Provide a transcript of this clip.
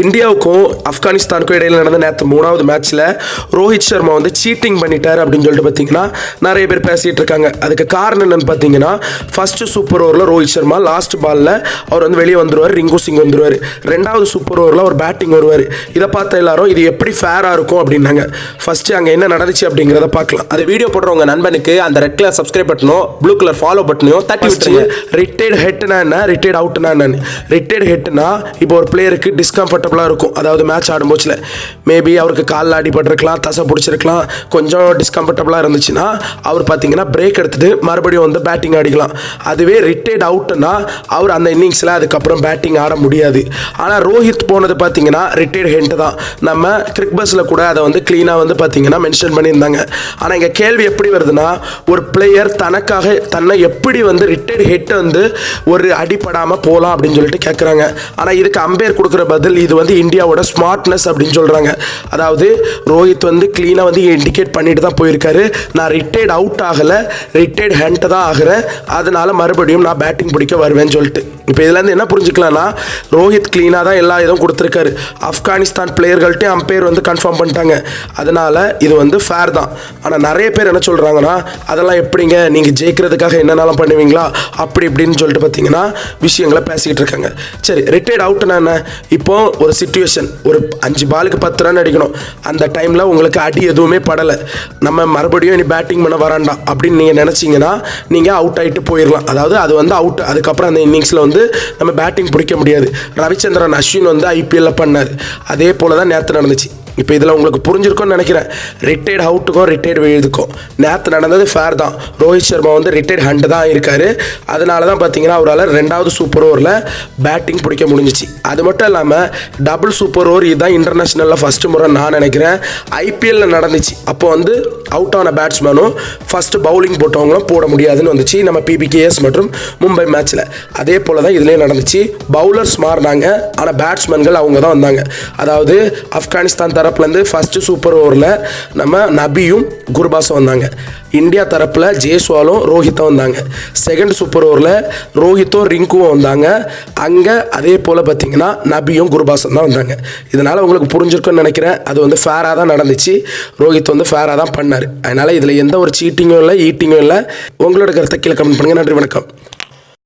இந்தியாவுக்கும் ஆப்கானிஸ்தானுக்கும் இடையில நடந்த நேற்று மூணாவது மேட்ச்சில் ரோஹித் சர்மா வந்து சீட்டிங் பண்ணிட்டார் அப்படின்னு சொல்லிட்டு பார்த்தீங்கன்னா நிறைய பேர் பேசிகிட்டு இருக்காங்க. அதுக்கு காரணம் என்னன்னு பார்த்தீங்கன்னா ஃபர்ஸ்ட் சூப்பர் ஓவரில் ரோஹித் சர்மா லாஸ்ட் பாலில் அவர் வந்து வெளியே வந்துருவார் ரிங்கு சிங் வந்துருவார். ரெண்டாவது சூப்பர் ஓவரில் ஒரு பேட்டிங் வருவார். இதை பார்த்த எல்லாரும் இது எப்படி ஃபேராக இருக்கும் அப்படின்னாங்க. ஃபர்ஸ்ட் அங்கே என்ன நடந்துச்சு அப்படிங்கிறத பார்க்கலாம். அந்த வீடியோ போடுற உங்க நண்பனுக்கு அந்த ரெட் கலர் சப்ஸ்கிரைப் பட்டனும் ப்ளூ கலர் ஃபாலோ பட்டனையும் தட்டி விட்டுருங்க. ரிட்டையர்ட் ஹெட்னா என்ன? ரிட்டையர்ட் அவுட்னா என்னன்னு. ரிட்டையர்ட் ஹெட்னா இப்போ ஒரு பிளேயருக்கு அன்கம்ஃபர்டபுளாக இருக்கும். அதாவது மேட்ச் ஆடும்போச்சில். மேபி அவருக்கு காலில் அடிபட்டிருக்கலாம் தசை பிடிச்சிருக்கலாம் கொஞ்சம் டிஸ்கம்ஃபர்டபுளாக இருந்துச்சுன்னா அவர் பார்த்தீங்கன்னா பிரேக் எடுத்துட்டு மறுபடியும் வந்து பேட்டிங் ஆடிக்கலாம். அதுவே ரிட்டையர்ட் அவுட்னா அவர் அந்த இன்னிங்ஸில் அதுக்கப்புறம் பேட்டிங் ஆட முடியாது. ஆனால் ரோஹித் போனது பார்த்தீங்கன்னா ரிட்டையர்ட் ஹெண்ட் தான். நம்ம கிரிக் பஸ்ஸில் கூட அதை வந்து க்ளீனாக வந்து பார்த்தீங்கன்னா மென்ஷன் பண்ணியிருந்தாங்க. ஆனால் இங்கே கேள்வி எப்படி வருதுன்னா ஒரு பிளேயர் தனக்காக தன்னை எப்படி வந்து ரிட்டையர்ட் ஹெட் வந்து ஒரு அடிப்படாமல் போகலாம் அப்படின்னு சொல்லிட்டு கேட்குறாங்க ஆனால் இதுக்கு அம்பேர் கொடுக்குற பதில் இது வந்து இந்தியாவோட ஸ்மார்ட்னஸ் அப்படின்னு சொல்கிறாங்க அதாவது ரோஹித் வந்து க்ளீனாக வந்து இண்டிகேட் பண்ணிட்டு தான் போயிருக்காரு. நான் ரிட்டையர்ட் அவுட் ஆகலை. ரிட்டையர்ட் ஹெண்ட் தான் ஆகிறேன். அதனால மறுபடியும் நான் பேட்டிங் பிடிக்க வருவேன்னு சொல்லிட்டு. இப்போ இதுலேருந்து என்ன புரிஞ்சுக்கலாம்னா ரோஹித் க்ளீனாக தான் எல்லா இதுவும் கொடுத்துருக்காரு. ஆப்கானிஸ்தான் பிளேயர்கள்ட்டே அம்பையர் வந்து கன்ஃபார்ம் பண்ணிட்டாங்க. அதனால் இது வந்து ஃபேர் தான். ஆனால் நிறைய பேர் என்ன சொல்கிறாங்கன்னா அதெல்லாம் எப்படிங்க? நீங்கள் ஜெயிக்கிறதுக்காக என்னென்னலாம் பண்ணுவீங்களா? அப்படி இப்படின்னு சொல்லிட்டு பார்த்தீங்கன்னா விஷயங்களை பேசிக்கிட்டு இருக்காங்க. சரி ரிட்டையர்ட் அவுட்னா என்ன? இப்போ ஒரு சுச்சுவேஷன் ஒரு அஞ்சு பாலுக்கு பத்து ரன் அடிக்கணும். அந்த டைமில் உங்களுக்கு அடி எதுவுமே படலை. நம்ம மறுபடியும் இனி பேட்டிங் பண்ண வராண்டாம் அப்படின்னு நீங்கள் நினச்சிங்கன்னா நீங்கள் அவுட் ஆகிட்டு போயிடலாம் அதாவது அது வந்து அவுட் அதுக்கப்புறம் அந்த இன்னிங்ஸில் வந்து நம்ம பேட்டிங் பிடிக்க முடியாது. ரவிச்சந்திரன் அஸ்வின் வந்து ஐபிஎல்ல பண்ணார். அதே போல தான் நேற்று நடந்துச்சு. இப்போ இதில் உங்களுக்கு புரிஞ்சிருக்கும்னு நினைக்கிறேன். ரிட்டையர்ட் அவுட்டுக்கும் ரிட்டையர்ட் இதுக்கும். நேற்று நடந்தது ஃபேர் தான். ரோஹித் சர்மா வந்து ரிட்டையர்ட் ஹண்ட் தான் இருக்கார் அதனால தான் பார்த்தீங்கன்னா அவரால் ரெண்டாவது சூப்பர் ஓவரில் பேட்டிங் பிடிக்க முடிஞ்சிச்சு. அது மட்டும் இல்லாமல் டபுள் சூப்பர் ஓவர் இதுதான் இன்டர்நேஷ்னலில் ஃபஸ்ட்டு முறை நான் நினைக்கிறேன். ஐபிஎல்ல நடந்துச்சு. அப்போ வந்து அவுட் ஆன பேட்ஸ்மேனும் ஃபஸ்ட்டு பவுலிங் போட்டவங்களும் போட முடியாதுன்னு வந்துச்சு. நம்ம பிபிகேஎஸ் மற்றும் மும்பை மேட்ச்சில் அதே போல் தான் இதுலேயும் நடந்துச்சு. பவுலர்ஸ் மாறினாங்க. ஆனால் பேட்ஸ்மேன்கள் அவங்க தான் வந்தாங்க. அதாவது ஆப்கானிஸ்தான் தரப்புலேருந்து ஃபஸ்ட்டு சூப்பர் ஓவரில் நம்ம நபியும் குர்பாஸும் வந்தாங்க. இந்தியா தரப்பில் ஜெய்ஸ்வாலும் ரோஹித்தும் வந்தாங்க. செகண்ட் சூப்பர் ஓவரில் ரோஹித்தும் ரிங்குவும் வந்தாங்க. அங்கே அதே போல் பார்த்தீங்கன்னா நபியும் குருபாசன் தான் வந்தாங்க. இதனால் உங்களுக்கு புரிஞ்சிருக்கும்னு நினைக்கிறேன். அது வந்து ஃபேராக தான் நடந்துச்சு. ரோஹித் வந்து ஃபேராக தான் பண்ணார். அதனால் இதில் எந்த ஒரு சீட்டிங்கும் இல்லை ஈட்டிங்கும் இல்லை. உங்களோட கருத்தை கீழே கமெண்ட் பண்ணுங்கள் நன்றி வணக்கம்.